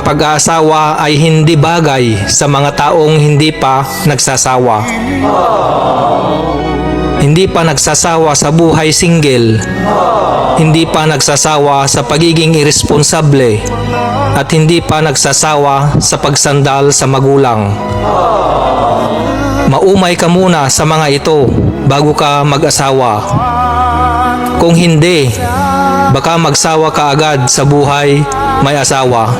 pag-aasawa ay hindi bagay sa mga taong hindi pa nagsasawa. Hindi pa nagsasawa sa buhay single. Hindi pa nagsasawa sa pagiging irresponsable. At hindi pa nagsasawa sa pagsandal sa magulang. Maumay ka muna sa mga ito bago ka mag-asawa. Kung hindi, baka magsawa ka agad sa buhay may asawa.